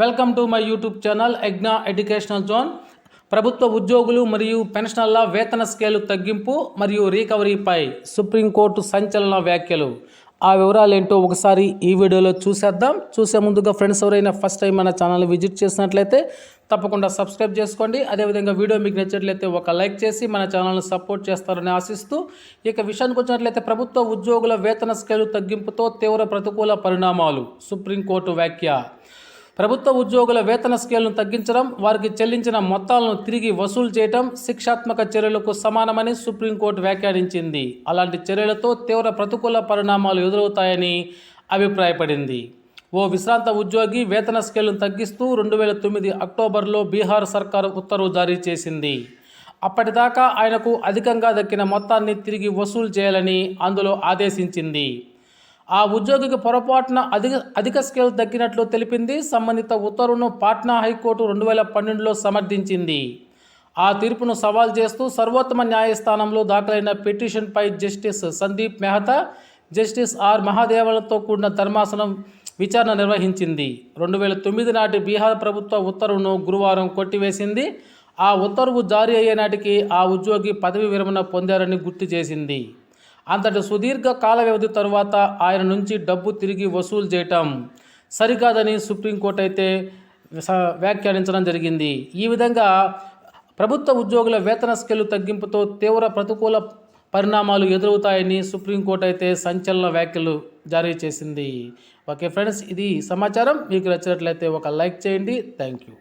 Welcome to my YouTube channel ఎగ్నా educational zone. ప్రభుత్వ ఉద్యోగులు మరియు పెన్షనర్ల వేతన స్కేలు తగ్గింపు మరియు రికవరీపై సుప్రీంకోర్టు సంచలన వ్యాఖ్యలు. ఆ వివరాలు ఏంటో ఒకసారి ఈ వీడియోలో చూసేద్దాం. చూసే ముందుగా ఫ్రెండ్స్ ఎవరైనా ఫస్ట్ టైం మన ఛానల్ విజిట్ చేసినట్లయితే తప్పకుండా సబ్స్క్రైబ్ చేసుకోండి. అదేవిధంగా వీడియో మీకు నచ్చినట్లయితే ఒక లైక్ చేసి మన ఛానల్ని సపోర్ట్ చేస్తారని ఆశిస్తూ ఇక విషయానికి వచ్చినట్లయితే ప్రభుత్వ ఉద్యోగుల వేతన స్కేలు తగ్గింపుతో తీవ్ర ప్రతికూల పరిణామాలు. సుప్రీంకోర్టు వ్యాఖ్య. ప్రభుత్వ ఉద్యోగుల వేతన స్కేల్ను తగ్గించడం వారికి చెల్లించిన మొత్తాలను తిరిగి వసూలు చేయడం శిక్షాత్మక చర్యలకు సమానమని సుప్రీంకోర్టు వ్యాఖ్యానించింది. అలాంటి చర్యలతో తీవ్ర ప్రతికూల పరిణామాలు ఎదురవుతాయని అభిప్రాయపడింది. ఓ విశ్రాంత ఉద్యోగి వేతన స్కేల్ను తగ్గిస్తూ రెండు వేల తొమ్మిది అక్టోబర్లో బీహార్ సర్కారు ఉత్తర్వు జారీ చేసింది. అప్పటిదాకా ఆయనకు అధికంగా దక్కిన మొత్తాన్ని తిరిగి వసూలు చేయాలని అందులో ఆదేశించింది. ఆ ఉద్యోగికి పొరపాటున అధిక అధిక స్కేల్ దక్కినట్లు తెలిపింది. సంబంధిత ఉత్తర్వును పాట్నా హైకోర్టు రెండు వేల పన్నెండులో సమర్థించింది. ఆ తీర్పును సవాల్ చేస్తూ సర్వోత్తమ న్యాయస్థానంలో దాఖలైన పిటిషన్పై justice Sandeep Mehta justice R మహాదేవలతో కూడిన ధర్మాసనం విచారణ నిర్వహించింది. రెండు వేల తొమ్మిది నాటి బీహార్ ప్రభుత్వ ఉత్తర్వును గురువారం కొట్టివేసింది. ఆ ఉత్తర్వు జారీ అయ్యే నాటికి ఆ ఉద్యోగి పదవి విరమణ పొందారని గుర్తు చేసింది. అంతటి సుదీర్ఘ కాల వ్యవధి తరువాత ఆయన నుంచి డబ్బు తిరిగి వసూలు చేయటం సరికాదని సుప్రీంకోర్టు అయితే వ్యాఖ్యానించడం జరిగింది. ఈ విధంగా ప్రభుత్వ ఉద్యోగుల వేతన స్కేలు తగ్గింపుతో తీవ్ర ప్రతికూల పరిణామాలు ఎదురవుతాయని సుప్రీంకోర్టు అయితే సంచలన వ్యాఖ్యలు జారీ చేసింది. ఓకే ఫ్రెండ్స్ ఇది సమాచారం. మీకు నచ్చినట్లయితే ఒక లైక్ చేయండి. Thank you.